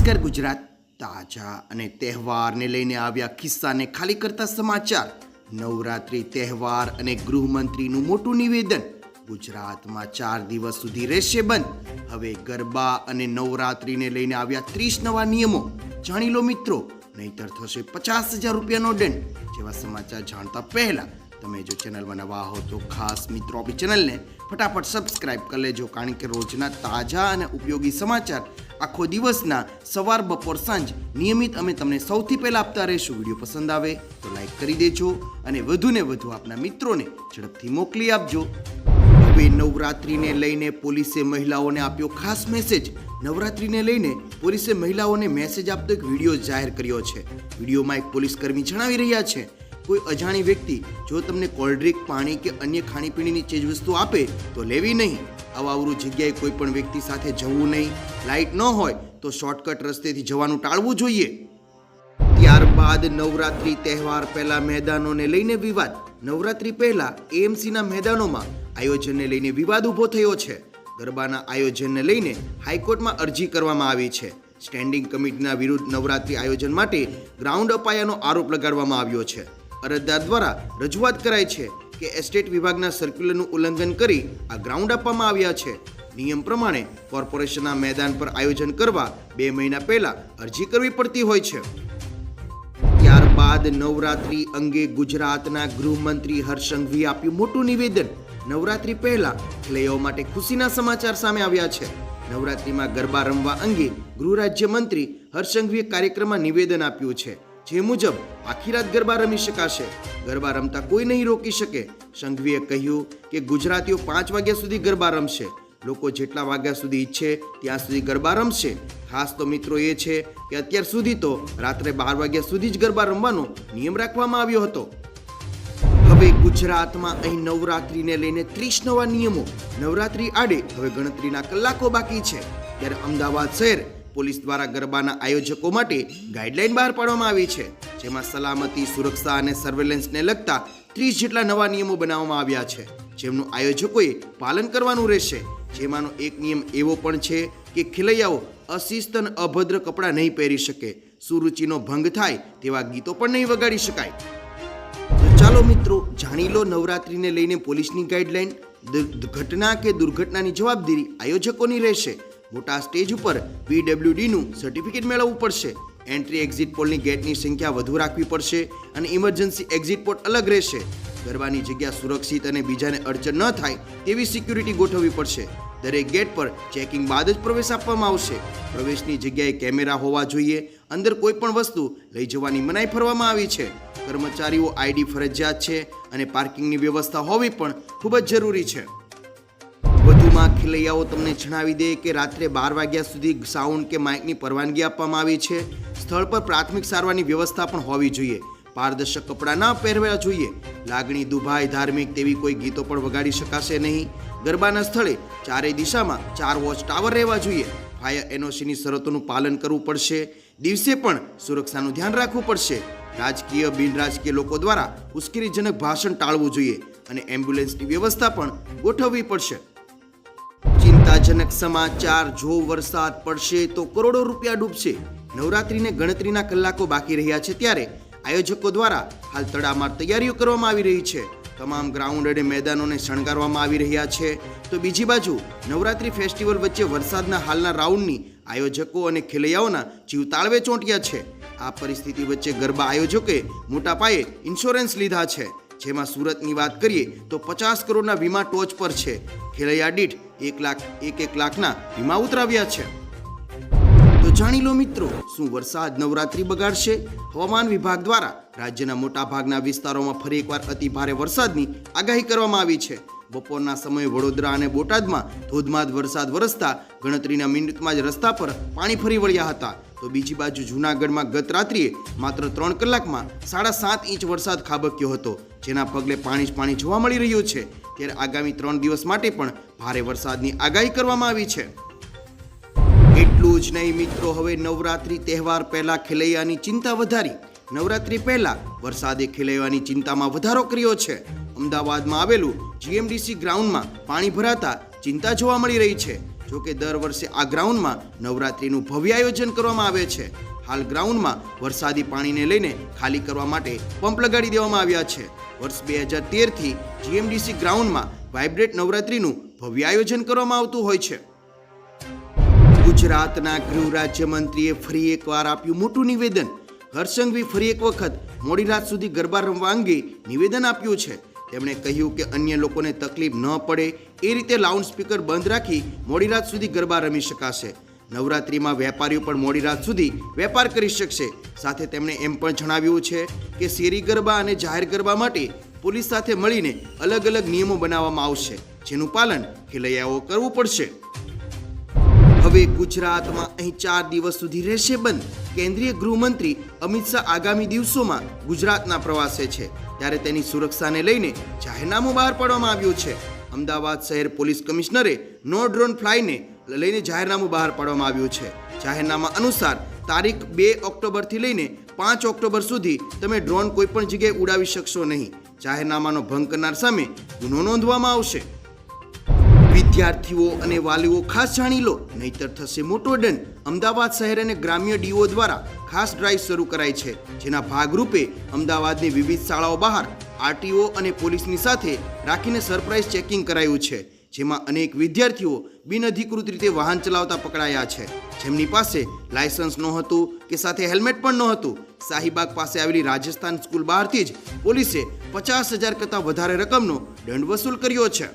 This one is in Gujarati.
નમસ્કાર ગુજરાત તાજા અને તહેવારને લઈને આવ્યા કિસ્સાને ખાલી કરતા સમાચાર. નવરાત્રી તહેવાર અને ગૃહમંત્રીનું મોટું નિવેદન, ગુજરાતમાં ચાર દિવસ સુધી રહેશે બંધ. હવે ગરબા અને નવરાત્રીને લઈને આવ્યા ત્રીસ નવા નિયમો. જાણી લો મિત્રો, નહીતર થશે પચાસ હજાર રૂપિયાનો દંડ. જેવા સમાચાર જાણતા પહેલા તમે જો ચેનલમાં નવા હો તો ખાસ મિત્રો આપણી ચેનલને ફટાફટ સબસ્ક્રાઇબ કરી લેજો, કારણ કે રોજના તાજા અને ઉપયોગી સમાચાર આખો દિવસના સવાર, બપોર, સાંજ નિયમિત અમે તમને સૌથી પહેલાં આપતા રહીશું. વીડિયો પસંદ આવે તો લાઇક કરી દેજો અને વધુને વધુ આપના મિત્રોને ઝડપથી મોકલી આપજો. હવે નવરાત્રિને લઈને પોલીસે મહિલાઓને આપ્યો ખાસ મેસેજ. નવરાત્રિને લઈને પોલીસે મહિલાઓને મેસેજ આપતો એક વીડિયો જાહેર કર્યો છે. વિડીયોમાં એક પોલીસ કર્મી જણાવી રહ્યા છે. કોઈ અજાણી વ્યક્તિ જો તમને કોલ્ડ્રિંક પાણી કે અન્ય ખાણીપીણીની ચીજવસ્તુ આપે, તો લેવી નહીં. અવાવરું જગ્યાએ કોઈ પણ વ્યક્તિ સાથે જવું નહીં. લાઇટ ન હોય, તો શોર્ટકટ રસ્તેથી જવાનું ટાળવું જોઈએ. ત્યારબાદ નવરાત્રી તહેવાર પહેલા મેદાનોને લઈને વિવાદ. નવરાત્રી પહેલા એએમસીના મેદાનોમાં આયોજનને લઈને વિવાદ ઊભો થયો છે. ગરબાના આયોજનને લઈને હાઈકોર્ટમાં અરજી કરવામાં આવી છે. સ્ટેન્ડિંગ કમિટીના વિરુદ્ધ નવરાત્રી આયોજન માટે ગ્રાઉન્ડ અપાયાનો આરોપ લગાડવામાં આવ્યો છે. અરજદાર દ્વારા રજૂઆત કરાઈ છે કે એસ્ટેટ વિભાગના સર્ક્યુલરનું ઉલ્લંઘન કરી આ ગ્રાઉન્ડ આપવામાં આવ્યા છે. નિયમ પ્રમાણે કોર્પોરેશનના મેદાન પર આયોજન કરવા બે મહિના પહેલા અરજી કરવી પડતી હોય છે. ત્યારબાદ નવરાત્રી અંગે ગુજરાતના ગૃહમંત્રી હર્ષ સંઘવીએ આપ્યું મોટું નિવેદન. નવરાત્રી પહેલા ખેલૈયાઓ માટે ખુશીના સમાચાર સામે આવ્યા છે. નવરાત્રીમાં ગરબા રમવા અંગે ગૃહ રાજ્યમંત્રી હર્ષંઘવીએ કાર્યક્રમમાં નિવેદન આપ્યું છે. જે મુજબ આખી રાત ગરબા રમી શકાશે. ગરબા રમતા કોઈ નહીં રોકી શકે. સંઘવીએ કહ્યું કે ગુજરાતીઓ પાંચ વાગ્યા સુધી ગરબા રમશે. લોકો જેટલા વાગ્યા સુધી ઈચ્છે ત્યાં સુધી ગરબા રમશે. ખાસ તો મિત્રો એ છે કે અત્યાર સુધી તો રાત્રે બાર વાગ્યા સુધી જ ગરબા રમવાનો નિયમ રાખવામાં આવ્યો હતો. હવે ગુજરાતમાં અહીં નવરાત્રીને લઈને ત્રીસ નવા નિયમો. નવરાત્રી આડે હવે ગણતરીના કલાકો બાકી છે. ત્યારે અમદાવાદ શહેર પોલીસ દ્વારા ગરબાના આયોજકો માટે ગાઈડલાઈન બહાર પાડવામાં આવી છે, જેમાં સલામતી, સુરક્ષા અને સર્વેલન્સને લગતા ત્રીસ જેટલા નવા નિયમો બનાવવામાં આવ્યા છે. જેમનું આયોજકોએ પાલન કરવાનું રહેશે. જેમાંનો એક નિયમ એવો પણ છે કે ખેલૈયાઓ અશિસ્ત અને અભદ્ર કપડાં નહીં પહેરી શકે. સુરુચિનો ભંગ થાય તેવા ગીતો પણ નહીં વગાડી શકાય. ચાલો મિત્રો, જાણી લો નવરાત્રિને લઈને પોલીસની ગાઈડલાઈન. ઘટના કે દુર્ઘટનાની જવાબદારી આયોજકોની રહેશે. મોટા સ્ટેજ ઉપર પીડબ્લ્યુડીનું સર્ટિફિકેટ મેળવવું પડશે. એન્ટ્રી એક્ઝિટ પોલની ગેટની સંખ્યા વધુ રાખવી પડશે અને ઇમરજન્સી એક્ઝિટ પોલ અલગ રહેશે. ગરબાની જગ્યા સુરક્ષિત અને બીજાને અડચણ ન થાય તેવી સિક્યુરિટી ગોઠવવી પડશે. દરેક ગેટ પર ચેકિંગ બાદ જ પ્રવેશ આપવામાં આવશે. પ્રવેશની જગ્યાએ કેમેરા હોવા જોઈએ. અંદર કોઈ પણ વસ્તુ લઈ જવાની મનાઈ ફરવામાં આવી છે. કર્મચારીઓ આઈડી ફરજિયાત છે અને પાર્કિંગની વ્યવસ્થા હોવી પણ ખૂબ જ જરૂરી છે. વધુમાં ખેલૈયાઓ તમને જણાવી દે કે રાત્રે બાર વાગ્યા સુધી સાઉન્ડ કે માઇકની પરવાનગી આપવામાં આવી છે. સ્થળ પર પ્રાથમિક સારવારની વ્યવસ્થા પણ હોવી જોઈએ. પારદર્શક કપડાં ના પહેરવા જોઈએ. લાગણી દુભાઈ ધાર્મિક તેવી કોઈ ગીતો પણ વગાડી શકાશે નહીં. ગરબાના સ્થળે ચારેય દિશામાં ચાર વોચ ટાવર રહેવા જોઈએ. ફાયર એનઓસીની શરતોનું પાલન કરવું પડશે. દિવસે પણ સુરક્ષાનું ધ્યાન રાખવું પડશે. રાજકીય બિન રાજકીય લોકો દ્વારા ઉશ્કેરીજનક ભાષણ ટાળવું જોઈએ. અને એમ્બ્યુલન્સની વ્યવસ્થા પણ ગોઠવવી પડશે. ચિંતાજનક સમાચાર, જો વરસાદ પડશે તો કરોડો રૂપિયા ડૂબશે. નવરાત્રીને ગણતરીના કલાકો બાકી રહ્યા છે ત્યારે આયોજકો દ્વારા હાલ તડામાર તૈયારીઓ કરવામાં આવી રહી છે. તમામ ગ્રાઉન્ડ અને મેદાનોને શણગારવામાં આવી રહ્યા છે. તો બીજી બાજુ, નવરાત્રી ફેસ્ટિવલ વચ્ચે વરસાદના હાલના રાઉન્ડની આયોજકો અને ખેલૈયાઓના જીવ તાળવે ચોંટ્યા છે. આ પરિસ્થિતિ વચ્ચે ગરબા આયોજકે મોટા પાયે ઇન્સ્યોરન્સ લીધા છે. જેમાં સુરતની વાત કરીએ તો પચાસ કરોડના વીમા ટોચ પર છે. ખેલૈયા દીઠ એક લાખ, એક એક લાખના વીમા ઉતરાવ્યા છે. તો જાણી લો મિત્રો, શું વરસાદ નવરાત્રી બગાડશે? હવામાન વિભાગ દ્વારા રાજ્યના મોટા ભાગના વિસ્તારોમાં ફરી એકવાર અતિ ભારે વરસાદની આગાહી કરવામાં આવી છે. બપોરના સમયે વડોદરા અને બોટાદમાં ધોધમાર વરસાદ વરસતા ગણતરીના મિનિટમાં જ રસ્તા પર પાણી ફરી વળ્યા હતા. તો બીજી બાજુ જૂનાગઢમાં ગત રાત્રિએ માત્ર ત્રણ કલાકમાં સાડા સાત ઇંચ વરસાદ ખાબક્યો હતો, જેના પગલે પાણી જ પાણી જોવા મળી રહ્યું છે. ત્યારે આગામી ત્રણ દિવસ માટે પણ ભારે વરસાદની આગાહી કરવામાં આવી છે. એટલું જ નહીં મિત્રો, હવે નવરાત્રિ તહેવાર પહેલા ખેલૈયાની ચિંતા વધારી. નવરાત્રિ પહેલા વરસાદે ખેલૈયાની ચિંતામાં વધારો કર્યો છે. અમદાવાદમાં આવેલું જીએમડીસી ગ્રાઉન્ડમાં પાણી ભરાતા ચિંતા જોવા મળી રહી છે. જોકે દર વર્ષે આ ગ્રાઉન્ડમાં નવરાત્રિનું ભવ્ય આયોજન કરવામાં આવે છે. હાલ ગ્રાઉન્ડમાં વરસાદી પાણીને લઈને ખાલી કરવા માટે પંપ લગાડી દેવામાં આવ્યા છે. વર્ષ બે હજાર તેરથી જીએમડીસી ગ્રાઉન્ડમાં વાઇબ્રેટ નવરાત્રિનું ભવ્ય આયોજન કરવામાં આવતું હોય છે. ગુજરાતના ગૃહ રાજ્યમંત્રીએ ફરી એકવાર આપ્યું મોટું નિવેદન. હર્ષંઘવી ફરી એક વખત મોડી રાત સુધી ગરબા રમવા અંગે નિવેદન આપ્યું છે. તેમણે કહ્યું કે અન્ય લોકોને તકલીફ ન પડે એ રીતે લાઉડ સ્પીકર બંધ રાખી મોડી રાત સુધી ગરબા રમી શકાશે. નવરાત્રિમાં વેપારીઓ પણ મોડી રાત સુધી વેપાર કરી શકશે. સાથે તેમણે એમ પણ જણાવ્યું છે કે શેરી ગરબા અને જાહેર ગરબા માટે પોલીસ સાથે મળીને અલગ અલગ નિયમો બનાવવામાં આવશે, જેનું પાલન ખેલૈયાઓ કરવું પડશે. હવે ગુજરાતમાં અહીં ચાર દિવસ સુધી રહેશે બંધ. કેન્દ્રીય ગૃહમંત્રી અમિત શાહ આગામી દિવસોમાં ગુજરાતના પ્રવાસે છે. ત્યારે તેની સુરક્ષાને લઈને જાહેરનામું બહાર પાડવામાં આવ્યું છે. અમદાવાદ શહેર પોલીસ કમિશનરે નો ડ્રોન ફ્લાયને લઈને જાહેરનામું બહાર પાડવામાં આવ્યું છે. જાહેરનામા અનુસાર તારીખ બે ઓક્ટોબરથી લઈને પાંચ ઓક્ટોબર સુધી તમે ડ્રોન કોઈપણ જગ્યાએ ઉડાવી શકશો નહીં. જાહેરનામાનો ભંગ કરનાર સામે ગુનો નોંધવામાં આવશે. વિદ્યાર્થીઓ અને વાલીઓ ખાસ જાણી લો, નહીતર થશે મોટો દંડ. અમદાવાદ શહેર અને ગ્રામ્ય ડીઓ દ્વારા ખાસ ડ્રાઈવ શરૂ કરાઈ છે, જેના ભાગરૂપે અમદાવાદની વિવિધ શાળાઓ બહાર આરટીઓ અને પોલીસની સાથે રાખીને સરપ્રાઇઝ ચેકિંગ કરાયું છે, જેમાં અનેક વિદ્યાર્થીઓ બિનઅધિકૃત રીતે વાહન ચલાવતા પકડાયા છે. જેમની પાસે લાયસન્સ નહોતું કે સાથે હેલ્મેટ પણ નહોતું. શાહીબાગ પાસે આવેલી રાજસ્થાન સ્કૂલ બહારથી જ પોલીસે પચાસ હજાર કરતાં વધારે રકમનો દંડ વસૂલ કર્યો છે.